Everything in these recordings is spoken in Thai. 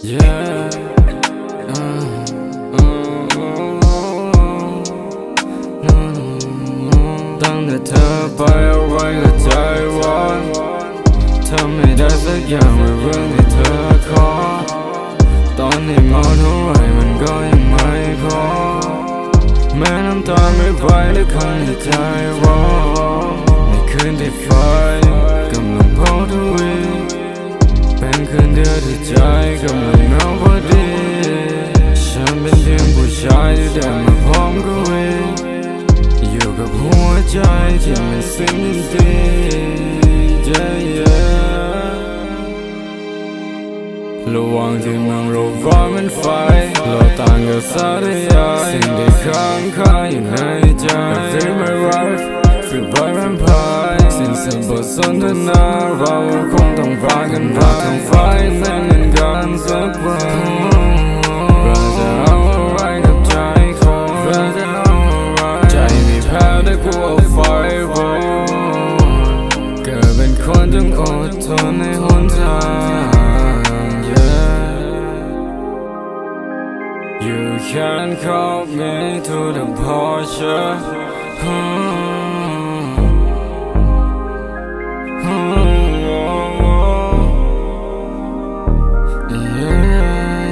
Yeah. Uh, uh, uh, uh. ตั้งแต่เธอไปเอาไว้กับใจวันทำไม่ได้สักอย่างในเรื่องที่เธอขอ ตอนนี้มองเท่าไรมันก็ยังไม่พอ แม้น้ำตาไม่ไหวหรือข้างในใจร้อนในคืนที่ไฟกำลังเผาทุกวี กำลังเหงาพอดี ฉันเป็นเพียงผู้ชายที่ได้มาพร้อมกับเวอยู่กับหัวใจที่มันสิ้นดี yeah, yeah ระว่างที่มืองราฟ้ามันไฟเราต่างกับสาธยายสิ่งที่ค้างคาอยู่ในใจ I feel my life feel by vampire สิ้นสุดบทสนทนาเราคงต้องพากันพาทางไฟนั่นเป็นการสักวันเราจะเอาอะไรกับใจคนเราจะเอาอะไรใจม่แพ้ได้กลัวไฟร้อนเกิดเป็นคนต้องอดทนในหนทาง You can call me to the Porsche.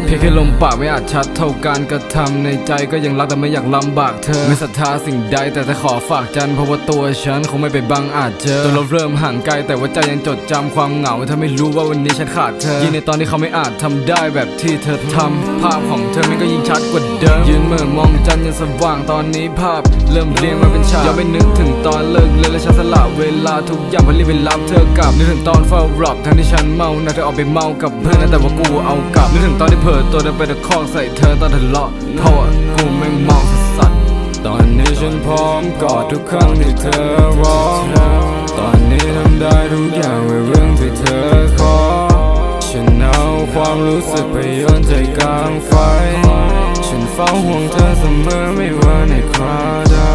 เพียงแค่ลมปากไม่อาจชัดเท่าการกระทำในใจก็ยังรักแต่ไม่อยากลำบากเธอ ไม่ศรัทธาสิ่งใดแต่จะขอฝากจันเพราะว่าตัวฉันคงไม่ไปบังอาจเจอตัวเราเริ่มห่างไกลแต่ว่าใจยังจดจำความเหงาถ้าไม่รู้ว่าวันนี้ฉันขาดเธอยิ่งในตอนที่เขาไม่อาจทำได้แบบที่เธอทำภาพของเธอมันก็ยิ่งชัดกว่าเดิมยืนเมื่อมองจันยังสว่างตอนนี้ภาพ เริ่มเรียงมาเป็นฉากย้อนไปนึกถึงตอนเลิกเลยและฉันสละเวลาทุกอย่างเพื่อรีบไปรับเธอกลับนึกถึงตอนเฝ้ารอบทั้งที่ฉันเมาน่าจะออกไปเมากับเพื่อนแต่ว่ากูเอากลับนึกถึงตอนที่เผลออตัวเดินไปตะคอกใส่เธอตอนทะเลาะเพราะว่ากูไม่งเมาสัสๆตอนนี้ฉันพร้อมกอดทุกครั้งที่เธอร้องตอนนี้ทำได้ทุกอย่างในเรื่องที่เธอขอ ฉันเอาความรู้สึกไปโยนใจกลางไฟ ฉันเฝ้าห่วงเธอเสมอไม่ว่าในครา